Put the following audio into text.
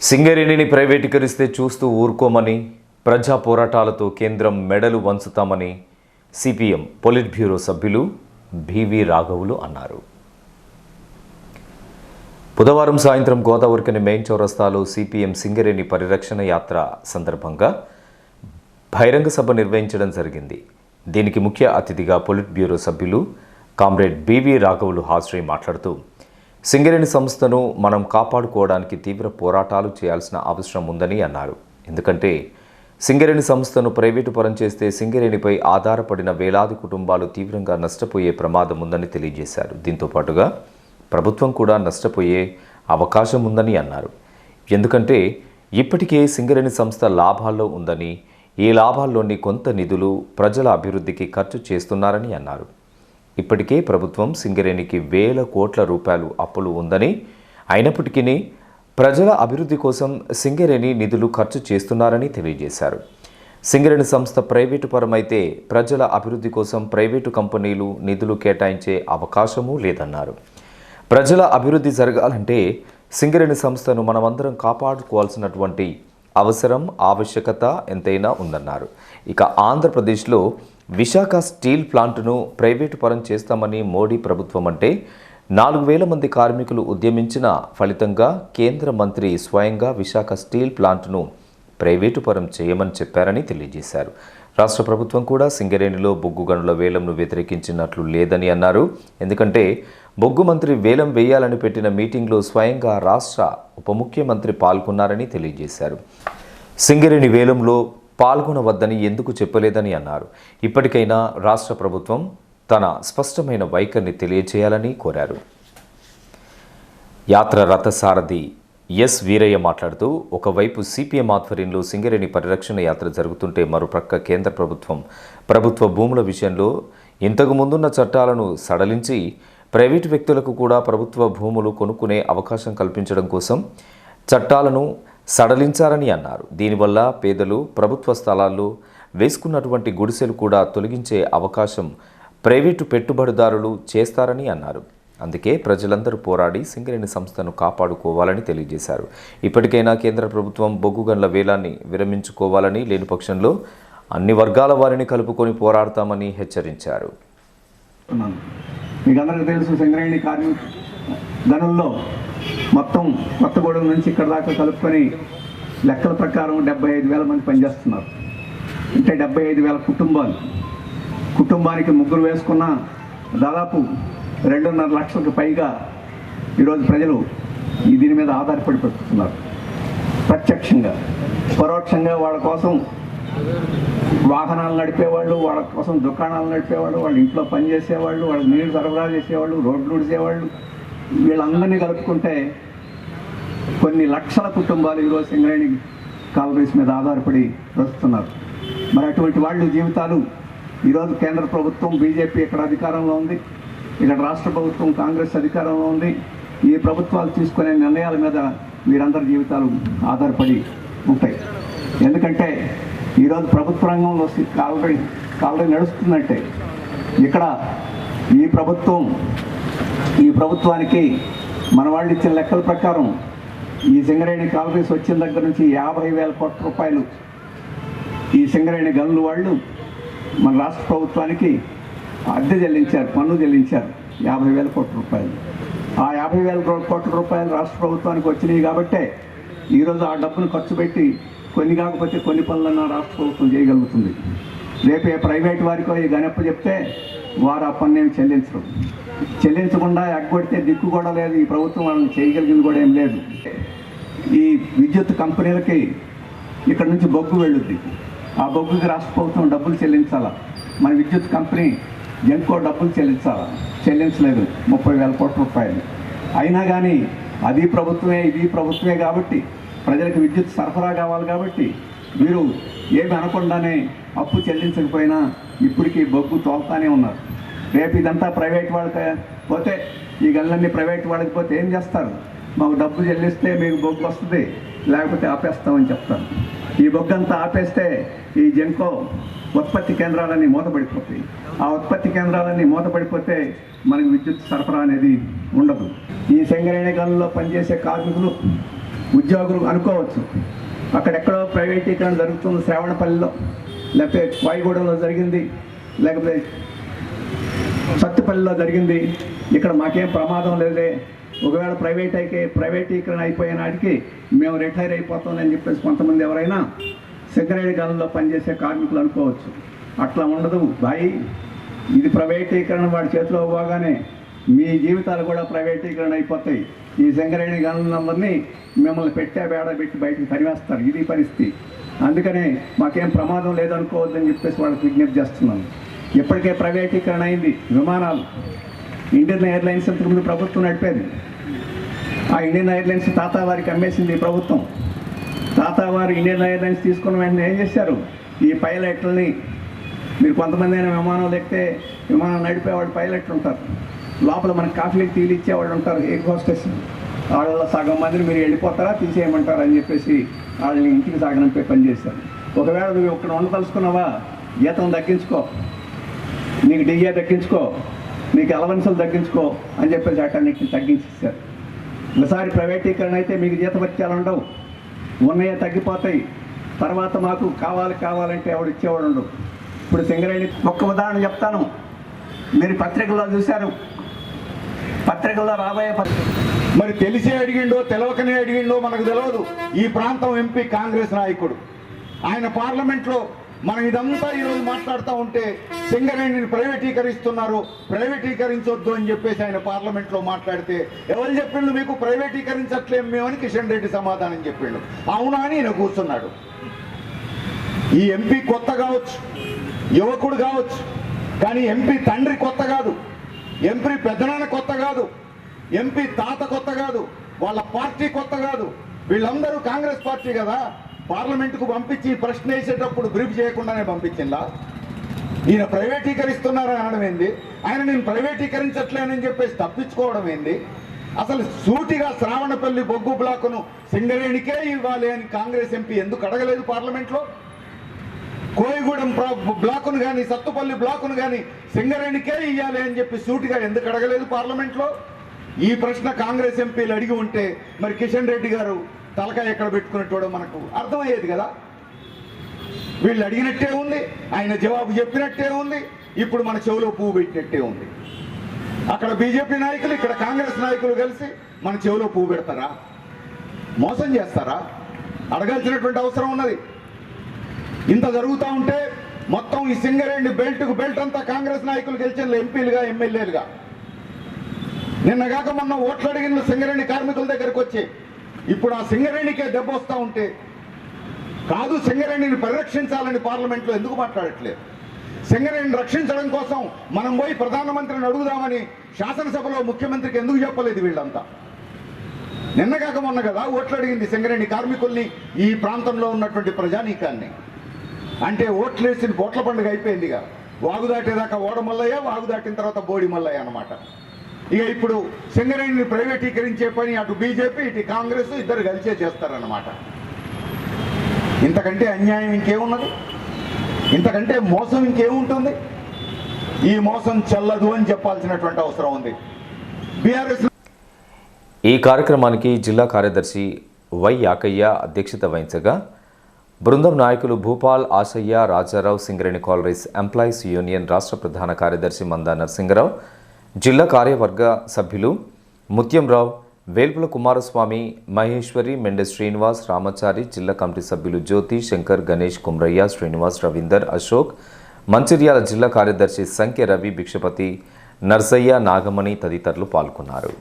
సింగరేణిని ప్రైవేటీకరిస్తే చూస్తూ ఊరుకోమని ప్రజా పోరాటాలతో కేంద్రం మెడలు వంచుతామని సిపిఎం పొలిట్ బ్యూరో సభ్యులు బివి రాఘవులు అన్నారు. బుధవారం సాయంత్రం గోదావరికని మెయిన్ చౌరస్తాలో సిపిఎం సింగరేణి పరిరక్షణ యాత్ర సందర్భంగా బహిరంగ సభ నిర్వహించడం జరిగింది. దీనికి ముఖ్య అతిథిగా పొలిట్ బ్యూరో సభ్యులు కామ్రేడ్ బివి రాఘవులు హాజరై మాట్లాడుతూ సింగరేణి సంస్థను మనం కాపాడుకోవడానికి తీవ్ర పోరాటాలు చేయాల్సిన అవసరం ఉందని అన్నారు. ఎందుకంటే సింగరేణి సంస్థను ప్రైవేటు పరం చేస్తే సింగరేణిపై ఆధారపడిన వేలాది కుటుంబాలు తీవ్రంగా నష్టపోయే ప్రమాదం ఉందని తెలియజేశారు. దీంతో పాటుగా ప్రభుత్వం కూడా నష్టపోయే అవకాశం ఉందని అన్నారు. ఎందుకంటే ఇప్పటికే సింగరేణి సంస్థ లాభాల్లో ఉందని ఈ లాభాల్లోని కొంత నిధులు ప్రజల అభివృద్ధికి ఖర్చు చేస్తున్నారని అన్నారు. ఇప్పటికే ప్రభుత్వం సింగరేణికి వేల కోట్ల రూపాయలు అప్పులు ఉందని అయినప్పటికీ ప్రజల అభివృద్ధి కోసం సింగరేణి నిధులు ఖర్చు చేస్తున్నారని తెలియజేశారు. సింగరేణి సంస్థ ప్రైవేటు పరమైతే ప్రజల అభివృద్ధి కోసం ప్రైవేటు కంపెనీలు నిధులు కేటాయించే అవకాశమూ లేదన్నారు. ప్రజల అభివృద్ధి జరగాలంటే సింగరేణి సంస్థను మనమందరం కాపాడుకోవాల్సినటువంటి అవసరం ఆవశ్యకత ఎంతైనా ఉందన్నారు. ఇక ఆంధ్రప్రదేశ్లో విశాఖ స్టీల్ ప్లాంటును ప్రైవేటు పరం చేస్తామని మోడీ ప్రభుత్వం అంటే నాలుగు వేల మంది కార్మికులు ఉద్యమించిన ఫలితంగా కేంద్ర మంత్రి స్వయంగా విశాఖ స్టీల్ ప్లాంటును ప్రైవేటు పరం చేయమని చెప్పారని తెలియజేశారు. రాష్ట్ర ప్రభుత్వం కూడా సింగరేణిలో బొగ్గు గనుల వేలంను వ్యతిరేకించినట్లు లేదని అన్నారు. ఎందుకంటే బొగ్గు మంత్రి వేలం వేయాలని పెట్టిన మీటింగ్లో స్వయంగా రాష్ట్ర ఉప ముఖ్యమంత్రి పాల్గొన్నారని తెలియజేశారు. సింగరేణి వేలంలో పాల్గొనవద్దని ఎందుకు చెప్పలేదని అన్నారు. ఇప్పటికైనా రాష్ట్ర ప్రభుత్వం తన స్పష్టమైన వైఖరిని తెలియజేయాలని కోరారు. యాత్ర రథసారథి ఎస్ వీరయ్య మాట్లాడుతూ ఒకవైపు సిపిఎం ఆధ్వర్యంలో సింగరేణి పరిరక్షణ యాత్ర జరుగుతుంటే మరోప్రక్క కేంద్ర ప్రభుత్వం ప్రభుత్వ భూముల విషయంలో ఇంతకు ముందున్న చట్టాలను సడలించి ప్రైవేటు వ్యక్తులకు కూడా ప్రభుత్వ భూములు కొనుక్కునే అవకాశం కల్పించడం కోసం చట్టాలను సడలించారని అన్నారు. దీనివల్ల పేదలు ప్రభుత్వ స్థలాల్లో వేసుకున్నటువంటి గుడిసెలు కూడా తొలగించే అవకాశం ప్రైవేటు పెట్టుబడిదారులు చేస్తారని అన్నారు. అందుకే ప్రజలందరూ పోరాడి సింగరేణి సంస్థను కాపాడుకోవాలని తెలియజేశారు. ఇప్పటికైనా కేంద్ర ప్రభుత్వం బొగ్గు గన్ల వేలాన్ని విరమించుకోవాలని లేని పక్షంలో అన్ని వర్గాల వారిని కలుపుకొని పోరాడతామని హెచ్చరించారు. మీకు అందరికీ తెలుసు సింగరేణి కార్మిక గనుల్లో మొత్తం కొత్తగూడెం నుంచి ఇక్కడ దాకా కలుపుకొని లెక్కల ప్రకారం డెబ్బై ఐదు వేల మంది పనిచేస్తున్నారు. అంటే డెబ్బై ఐదు వేల కుటుంబాలు. కుటుంబానికి ముగ్గురు వేసుకున్న దాదాపు రెండున్నర లక్షలకు పైగా ఈరోజు ప్రజలు ఈ దీని మీద ఆధారపడి పెట్టుతున్నారు ప్రత్యక్షంగా పరోక్షంగా వాళ్ళ కోసం వాహనాలు నడిపేవాళ్ళు వాళ్ళ కోసం దుకాణాలు నడిపేవాళ్ళు వాళ్ళ ఇంట్లో పని చేసేవాళ్ళు వాళ్ళ నీళ్ళు సరఫరా చేసేవాళ్ళు రోడ్లు ఉడిసేవాళ్ళు వీళ్ళందరినీ కలుపుకుంటే కొన్ని లక్షల కుటుంబాలు ఈరోజు సింగరేణి కాలరీస్ మీద ఆధారపడి వస్తున్నారు మరి అటువంటి వాళ్ళు జీవితాలు ఈరోజు కేంద్ర ప్రభుత్వం బీజేపీ ఇక్కడ అధికారంలో ఉంది. ఇక్కడ రాష్ట్ర ప్రభుత్వం కాంగ్రెస్ అధికారంలో ఉంది. ఈ ప్రభుత్వాలు తీసుకునే నిర్ణయాల మీద వీరందరి జీవితాలు ఆధారపడి ఉంటాయి. ఎందుకంటే ఈరోజు ప్రభుత్వ రంగంలో కాలరీ కాలరీ నడుస్తుందంటే ఇక్కడ ఈ ప్రభుత్వం ఈ ప్రభుత్వానికి మన వాళ్ళు ఇచ్చిన లెక్కల ప్రకారం ఈ సింగరేణి కాలరీస్ వచ్చిన దగ్గర నుంచి యాభై వేల కోట్ల రూపాయలు ఈ సింగరేణి గనులు వాళ్ళు మన రాష్ట్ర ప్రభుత్వానికి అద్దె చెల్లించారు పన్ను చెల్లించారు. యాభై వేల కోట్ల రూపాయలు. ఆ యాభై వేల కోట్ల రూపాయలు రాష్ట్ర ప్రభుత్వానికి వచ్చినాయి కాబట్టే ఈరోజు ఆ డబ్బును ఖర్చు పెట్టి కొన్ని కాకపోతే కొన్ని పనులన్న రాష్ట్ర ప్రభుత్వం చేయగలుగుతుంది. రేపు ఏ ప్రైవేట్ వారికో ఈ గనప్ప చెప్తే వారు ఆ పన్ను ఏమి చెల్లించరు. చెల్లించకుండా ఎగ్గొడితే దిక్కు కూడా లేదు ఈ ప్రభుత్వం వాళ్ళని చేయగలిగింది కూడా ఏం లేదు. ఈ విద్యుత్ కంపెనీలకి ఇక్కడ నుంచి బొగ్గు వెళ్ళుద్ది. ఆ బొగ్గుకి రాష్ట్ర ప్రభుత్వం డబ్బులు చెల్లించాలా? మన విద్యుత్ కంపెనీ జెన్కో డబ్బులు చెల్లించాలి చెల్లించలేదు. ముప్పై వేల కోట్ల రూపాయలు. అయినా కానీ అది ప్రభుత్వమే ఇది ప్రభుత్వమే కాబట్టి ప్రజలకు విద్యుత్ సరఫరా కావాలి కాబట్టి మీరు ఏమి అనకుండానే అప్పు చెల్లించకపోయినా ఇప్పటికీ బొగ్గు తోలుతానే ఉన్నారు. రేపు ఇదంతా ప్రైవేట్ వాళ్ళకి పోతే ఈ గనులన్నీ ప్రైవేట్ వాళ్ళకి పోతే ఏం చేస్తారు? మాకు డబ్బు చెల్లిస్తే మీకు బొగ్గు వస్తుంది లేకపోతే ఆపేస్తామని చెప్తారు. ఈ బొగ్గంతా ఆపేస్తే ఈ జంకో ఉత్పత్తి కేంద్రాలన్నీ మూతపడిపోతాయి. ఆ ఉత్పత్తి కేంద్రాలన్నీ మూతపడిపోతే మనకి విద్యుత్ సరఫరా అనేది ఉండదు. ఈ సింగరేణి పనిచేసే కార్మికులు ఉద్యోగులు అనుకోవచ్చు. అక్కడెక్కడో ప్రైవేటీకరణ జరుగుతుంది శ్రావణపల్లిలో లేకపోతే వాయుగూడెంలో జరిగింది లేకపోతే సత్తుపల్లిలో జరిగింది. ఇక్కడ మాకేం ప్రమాదం లేదే. ఒకవేళ ప్రైవేట్ అయితే ప్రైవేటీకరణ అయిపోయే నాటికి మేము రిటైర్ అయిపోతామని చెప్పేసి కొంతమంది ఎవరైనా సెక్రటరీ గనుల్లో పనిచేసే కార్మికులు అనుకోవచ్చు. అట్లా ఉండదు. బాయి ఇది ప్రైవేటీకరణ వాడి చేతిలో పోగానే మీ జీవితాలు కూడా ప్రైవేటీకరణ అయిపోతాయి. ఈ సింగరేణి గనులందరినీ మిమ్మల్ని పెట్టే బేడ పెట్టి బయటకు తరివేస్తారు ఇది పరిస్థితి. అందుకనే మాకేం ప్రమాదం లేదనుకోవద్దని చెప్పేసి వాళ్ళకి విజ్ఞప్తి చేస్తున్నాను. ఇప్పటికే ప్రైవేటీకరణ అయింది. విమానాలు. ఇండియన్ ఎయిర్లైన్స్ ఇంతకుముందు ప్రభుత్వం నడిపేది ఆ ఇండియన్ ఎయిర్లైన్స్ తాతా వారికి అమ్మేసింది ప్రభుత్వం. తాతా వారు ఇండియన్ ఎయిర్లైన్స్ తీసుకున్న వెంటనే ఏం చేశారు? ఈ పైలట్లని మీరు కొంతమంది అయినా విమానం ఎక్కితే విమానం నడిపేవాళ్ళు పైలట్లు ఉంటారు. లోపల మనకి కాఫీలకు తీలిచ్చేవాళ్ళు ఉంటారు ఏ హోస్టెస్ వాళ్ళ సగం మందిని మీరు వెళ్ళిపోతారా తీసేయమంటారా అని చెప్పేసి వాళ్ళని ఇంటికి సాగనంపై పనిచేశారు ఒకవేళ నువ్వు ఇక్కడ ఉండదలుచుకున్నావా జీతం తగ్గించుకో. నీకు డిఏ తగ్గించుకో. నీకు అలవెన్సులు తగ్గించుకో అని చెప్పేసి అటన్నిటిని తగ్గించేశారు. ఒకసారి ప్రైవేటీకరణ అయితే మీకు జీతభత్యాలు ఉండవు. ఉన్నాయే తగ్గిపోతాయి. తర్వాత మాకు కావాలి కావాలంటే ఎవడు ఇచ్చేవాడు ఉండవు ఇప్పుడు సింగరేణి ఒక్క ఉదాహరణ చెప్తాను. మీరు పత్రికల్లో చూశారు. పత్రికల్లో రాబోయే పత్రిక మరి తెలిసే అడిగిండో తెలవకనే అడిగిండో మనకు తెలియదు ఈ ప్రాంతం ఎంపీ కాంగ్రెస్ నాయకుడు. ఆయన పార్లమెంట్లో మనం ఇదంతా ఈరోజు మాట్లాడుతూ ఉంటే సింగరేణిని ప్రైవేటీకరిస్తున్నారు. ప్రైవేటీకరించొద్దు అని చెప్పేసి ఆయన పార్లమెంట్లో మాట్లాడితే ఎవరు చెప్పిండు మీకు? ప్రైవేటీకరించట్లేం మేమని కిషన్ రెడ్డి సమాధానం చెప్పిండు. అవునా అని ఈయన కూర్చున్నాడు. ఈ ఎంపీ కొత్త కావచ్చు యువకుడు కావచ్చు కానీ ఎంపీ తండ్రి కొత్త కాదు ఎంపీ పెద్దనాన్న కొత్త కాదు ఎంపీ తాత కొత్త కాదు వాళ్ళ పార్టీ కొత్త కాదు వీళ్ళందరూ కాంగ్రెస్ పార్టీ కదా? పార్లమెంటుకు పంపించి ప్రశ్న వేసేటప్పుడు బ్రీఫ్ చేయకుండానే పంపించిందా? ఈయన ప్రైవేటీకరిస్తున్నారని అనడం ఏంది? ఆయన నేను ప్రైవేటీకరించట్లేనని చెప్పేసి తప్పించుకోవడం ఏంది? అసలు సూటిగా శ్రావణపల్లి బొగ్గు బ్లాకును సింగరేణికే ఇవ్వాలి అని కాంగ్రెస్ ఎంపీ ఎందుకు అడగలేదు పార్లమెంట్లో? కోయిగూడెం బ్లాకును కానీ సత్తుపల్లి బ్లాకును కానీ సింగరేణికే ఇవ్వాలి అని చెప్పి సూటిగా ఎందుకు అడగలేదు పార్లమెంట్లో? ఈ ప్రశ్న కాంగ్రెస్ ఎంపీలు అడిగి ఉంటే మరి కిషన్ రెడ్డి గారు తలకాయ ఎక్కడ పెట్టుకున్నట్టు మనకు అర్థమయ్యేది కదా. వీళ్ళు అడిగినట్టే ఉంది ఆయన జవాబు చెప్పినట్టే ఉంది ఇప్పుడు మన చెవిలో పువ్వు పెట్టినట్టే ఉంది. అక్కడ బీజేపీ నాయకులు ఇక్కడ కాంగ్రెస్ నాయకులు కలిసి మన చెవిలో పువ్వు పెడతారా? మోసం చేస్తారా? అడగాల్సినటువంటి అవసరం ఉన్నది. ఇంత జరుగుతూ ఉంటే మొత్తం ఈ సింగరేణి బెల్ట్కు బెల్ట్ అంతా కాంగ్రెస్ నాయకులు గెలిచిన ఎంపీలుగా ఎమ్మెల్యేలుగా. నిన్నగాక మొన్న ఓట్లు అడిగిన సింగరేణి కార్మికుల దగ్గరకు వచ్చి ఇప్పుడు ఆ సింగరేణికే దెబ్బ వస్తూ ఉంటే కాదు సింగరేణిని పరిరక్షించాలని పార్లమెంట్లో ఎందుకు మాట్లాడట్లేదు? సింగరేణిని రక్షించడం కోసం మనం పోయి ప్రధానమంత్రిని అడుగుదామని శాసనసభలో ముఖ్యమంత్రికి ఎందుకు చెప్పలేదు వీళ్ళంతా? నిన్నగాక మొన్న కదా ఓట్లు అడిగింది సింగరేణి కార్మికుల్ని ఈ ప్రాంతంలో ఉన్నటువంటి ప్రజానీకాన్ని. అంటే ఓట్లేసిన బోట్ల పండుగ అయిపోయిందిగా. వాగు దాటేదాకా ఓడ మల్లయ్య వాగు దాటిన తర్వాత బోడి మల్లయ్య అన్నమాట. ఇక ఇప్పుడు సింగరేణిని ప్రైవేటీకరించే పని అటు బీజేపీ ఇటు కాంగ్రెస్ ఇద్దరు కలిసే చేస్తారన్నమాట. ఇంతకంటే అన్యాయం ఇంకేమున్నది? ఇంతకంటే మోసం ఇంకేముంటుంది? ఈ మోసం చెల్లదు అని చెప్పాల్సినటువంటి అవసరం ఉంది. బీఆర్ఎస్ ఈ కార్యక్రమానికి జిల్లా కార్యదర్శి వై యాకయ్య అధ్యక్షత వహించగా బృందం నాయకులు Bhupal Ashaiah Rajarao Singareni collieries employees union రాష్ట్ర ప్రధాన కార్యదర్శి మందా నరసింగరావు జిల్లా కార్యవర్గ సభ్యులు ముత్యంరావు వేల్పుల కుమారస్వామి మహేశ్వరి మెండె శ్రీనివాస్ రామచారి జిల్లా కమిటీ సభ్యులు జ్యోతి శంకర్ గణేష్ కుమ్రయ్య శ్రీనివాస్ రవీందర్ అశోక్ మంచిర్యాల జిల్లా కార్యదర్శి సంఖ్య రవి భిక్షపతి నర్సయ్య నాగమణి తదితరులు పాల్గొన్నారు.